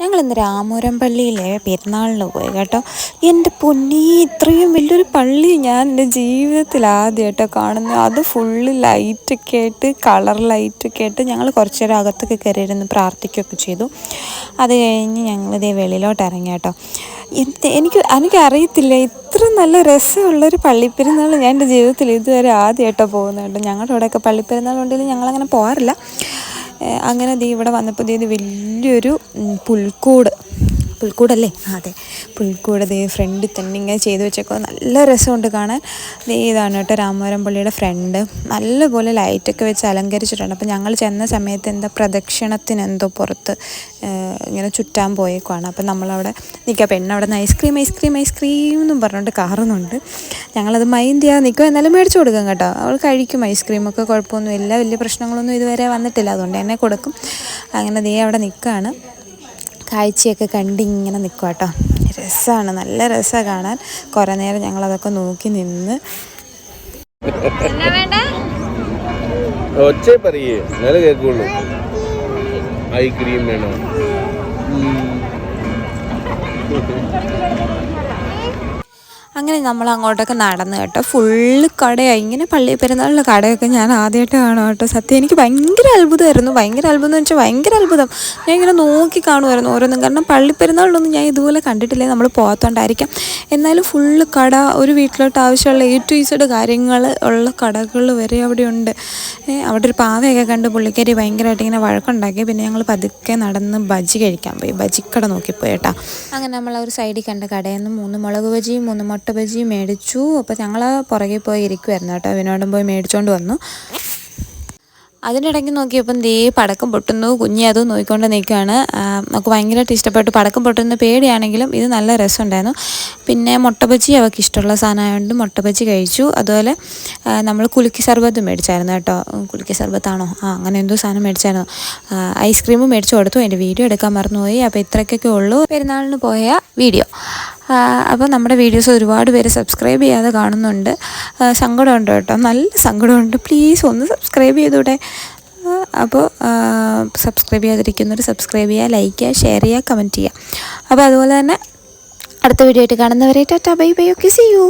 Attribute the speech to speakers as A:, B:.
A: ഞങ്ങൾ ഇന്ന് രാമപുരം പള്ളിയിലെ പെരുന്നാളിന് പോയി കേട്ടോ. എന്റെ പൊന്നി ഇത്രയും വലിയൊരു പള്ളി ഞാൻ എന്റെ ജീവിതത്തിൽ ആദ്യമായിട്ടോ കാണുന്നത്. അത് ഫുള്ള് ലൈറ്റൊക്കെ ആയിട്ട് കളർ ലൈറ്റൊക്കെ ആയിട്ട് ഞങ്ങൾ കുറച്ച് നേരം അകത്തൊക്കെ കയറിയിരുന്ന് പ്രാർത്ഥിക്കുകയൊക്കെ ചെയ്തു. അത് കഴിഞ്ഞ് ഞങ്ങളിതേ വെളിയിലോട്ട് ഇറങ്ങി കേട്ടോ. എനിക്ക് എനിക്കറിയത്തില്ല ഇത്ര നല്ല രസമുള്ളൊരു പള്ളിപ്പെരുന്നാൾ ഞാൻ എന്റെ ജീവിതത്തിൽ ഇതുവരെ ആദ്യമായിട്ടോ പോകുന്നുണ്ട് ഞങ്ങളുടെ അവിടെയൊക്കെ പള്ളിപ്പെരുന്നാൾ ഉണ്ടെങ്കിലും ഞങ്ങളങ്ങനെ പോകാറില്ല. അങ്ങനെ ദേ ഇവിടെ വന്നപ്പോൾ ദേ ഇത് വലിയൊരു പുൽക്കൂട്. പുൽക്കൂടല്ലേ? അതെ. പുൽക്കൂട് ദേ ഫ്രണ്ട് തന്നെ ഇങ്ങനെ ചെയ്ത് വെച്ചേക്കോ നല്ല രസമുണ്ട് കാണാൻ. ദേ ഇതാണ് കേട്ടോ രാമവരം പള്ളിയുടെ ഫ്രണ്ട് നല്ലപോലെ ലൈറ്റൊക്കെ വെച്ച് അലങ്കരിച്ചിട്ടുണ്ട്. അപ്പോൾ ഞങ്ങൾ ചെന്ന സമയത്ത് എന്താ പ്രദക്ഷിണത്തിന് എന്തോ പുറത്ത് ഇങ്ങനെ ചുറ്റാൻ പോയേക്കുവാണ്. അപ്പം നമ്മളവിടെ നിൽക്കുക പെണ്ണ് അവിടെ നിന്ന് ഐസ്ക്രീം ഐസ്ക്രീം ഐസ്ക്രീം എന്നും പറഞ്ഞുകൊണ്ട് കാറുന്നുണ്ട്. ഞങ്ങളത് മൈൻഡ് ചെയ്യാതെ നിൽക്കുക എന്നാലും മേടിച്ചു കൊടുക്കും കേട്ടോ. അവൾ കഴിക്കും ഐസ്ക്രീമൊക്കെ കുഴപ്പമൊന്നുമില്ല വലിയ പ്രശ്നങ്ങളൊന്നും ഇതുവരെ വന്നിട്ടില്ല. അതുകൊണ്ട് തന്നെ കൊടുക്കും. അങ്ങനെ ദേ അവിടെ നിൽക്കുകയാണ് കാഴ്ചയൊക്കെ കണ്ടിങ്ങനെ നിൽക്കുക കേട്ടോ രസമാണ് നല്ല രസമാണ് കാണാൻ. കുറേ നേരം ഞങ്ങളതൊക്കെ നോക്കി നിന്ന്.
B: ഒച്ച പറയേ കേൾക്കുള്ളൂ. ഐ ക്രീം വേണോ.
A: അങ്ങനെ നമ്മൾ അങ്ങോട്ടൊക്കെ നടന്നു കേട്ടോ. ഫുള്ള് കടയായി ഇങ്ങനെ പള്ളി പെരുന്നാളിലെ കടയൊക്കെ ഞാൻ ആദ്യമായിട്ട് കാണും കേട്ടോ. സത്യം എനിക്ക് ഭയങ്കര അത്ഭുതമായിരുന്നു. ഭയങ്കര അത്ഭുതം എന്ന് വെച്ചാൽ ഭയങ്കര അത്ഭുതം. ഞാൻ ഇങ്ങനെ നോക്കി കാണുമായിരുന്നു ഓരോന്നും. കാരണം പള്ളി പെരുന്നാളിലൊന്നും ഞാൻ ഇതുപോലെ കണ്ടിട്ടില്ലേ? നമ്മൾ പോകാത്തോണ്ടായിരിക്കാം. എന്നാലും ഫുള്ള് കട ഒരു വീട്ടിലോട്ട് ആവശ്യമുള്ള എ ടു ഇസഡ് കാര്യങ്ങൾ ഉള്ള കടകൾ വരെ അവിടെ ഉണ്ട് അവിടെ ഒരു പാവയൊക്കെ കണ്ട് പുള്ളിക്കാരി ഭയങ്കരമായിട്ട് ഇങ്ങനെ വഴക്കുണ്ടാക്കി. പിന്നെ ഞങ്ങൾ പതുക്കെ നടന്ന് ബജി കഴിക്കാൻ പോയി. ബജിക്കട നോക്കിപ്പോയി കേട്ടോ. അങ്ങനെ നമ്മൾ ഒരു സൈഡിൽ കണ്ട കടയിൽ നിന്ന് മൂന്ന് മുളക് ബജിയും മൂന്ന് മുട്ട ബജിയും മേടിച്ചു. അപ്പോൾ ഞങ്ങൾ പുറകെ പോയി ഇരിക്കുമായിരുന്നു കേട്ടോ. വിനോദം പോയി മേടിച്ചുകൊണ്ട് വന്നു. അതിനിടയ്ക്ക് നോക്കിയപ്പം ദേ പടക്കം പൊട്ടുന്നു. കുഞ്ഞി അതും നോക്കിക്കൊണ്ട് നിൽക്കുകയാണ്. നമുക്ക് ഭയങ്കരമായിട്ട് ഇഷ്ടപ്പെട്ടു. പടക്കം പൊട്ടുന്ന പേടിയാണെങ്കിലും ഇത് നല്ല രസമുണ്ടായിരുന്നു. പിന്നെ മുട്ടബജി അവൾക്ക് ഇഷ്ടമുള്ള സാധനമായതുകൊണ്ട് മുട്ടബജി കഴിച്ചു. അതുപോലെ നമ്മൾ കുലുക്കി സർബത്തും മേടിച്ചായിരുന്നു കേട്ടോ. കുലുക്കി സർബത്താണോ? ആ അങ്ങനെ എന്തോ സാധനം മേടിച്ചായിരുന്നു. ഐസ്ക്രീമും മേടിച്ചു കൊടുത്തു. എന്റെ വീഡിയോ എടുക്കാൻ മറന്നുപോയി. അപ്പോൾ ഇത്രയ്ക്കൊക്കെ ഉള്ളൂ. പെരുന്നാളിന് പോയ വീഡിയോ. അപ്പോൾ നമ്മുടെ വീഡിയോസ് ഒരുപാട് പേര് സബ്സ്ക്രൈബ് ചെയ്യാതെ കാണുന്നുണ്ട്. സങ്കടമുണ്ട് കേട്ടോ. നല്ല സങ്കടമുണ്ട്. പ്ലീസ് ഒന്ന് സബ്സ്ക്രൈബ് ചെയ്തൂടെ. അപ്പോൾ സബ്സ്ക്രൈബ് ചെയ്യാതിരിക്കുന്നവർ സബ്സ്ക്രൈബ് ചെയ്യുക ലൈക്ക് ചെയ്യുക ഷെയർ ചെയ്യുക കമന്റ് ചെയ്യുക. അപ്പോൾ അതുപോലെ തന്നെ അടുത്ത വീഡിയോ ആയിട്ട് കാണുന്നവരെ tata bye bye okay see you